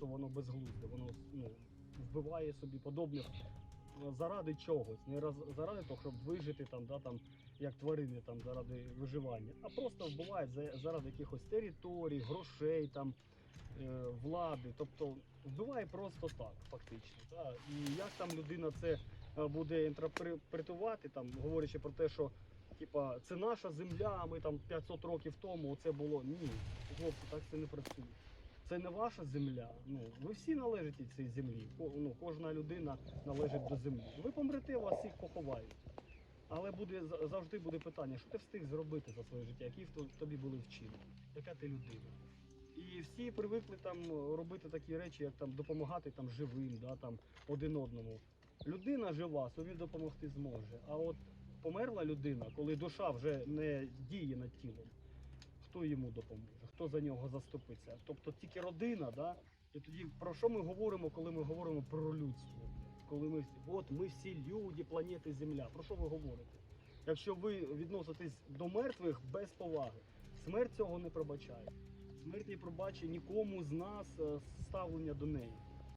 просто воно безглузде, воно ну, вбиває собі подобних е, заради чогось, не раз- заради того, щоб вижити там, да, там, як тварини там, заради виживання, а просто вбивають за- заради якихось територій, грошей, там, е, влади. Тобто вбиває просто так, фактично. Да. І як там людина це е, буде інтерпретувати, там, говорячи про те, що типа, це наша земля, ми там 500 років тому це було. Ні, хлопці, так це не працює. Це не ваша земля. Ну, ви всі належите цій землі. Ну, кожна людина належить до землі. Ви помрете, вас всіх поховають. Але буде за- завжди буде питання, що ти встиг зробити за своє життя, які тобі були вчинені, яка ти людина. І всі привикли там робити такі речі, як там допомагати там живим, да, там один одному. Людина жива, собі допомогти зможе. А от померла людина, коли душа вже не діє над тілом, хто йому допоможе, хто за нього заступиться? Тобто тільки родина, да? І тоді про що ми говоримо, коли ми говоримо про людство? Коли ми от ми всі люди, планети Земля. Про що ви говорите? Якщо ви відноситесь до мертвих без поваги, смерть цього не пробачає. Смерть не пробачить нікому з нас е, ставлення до неї.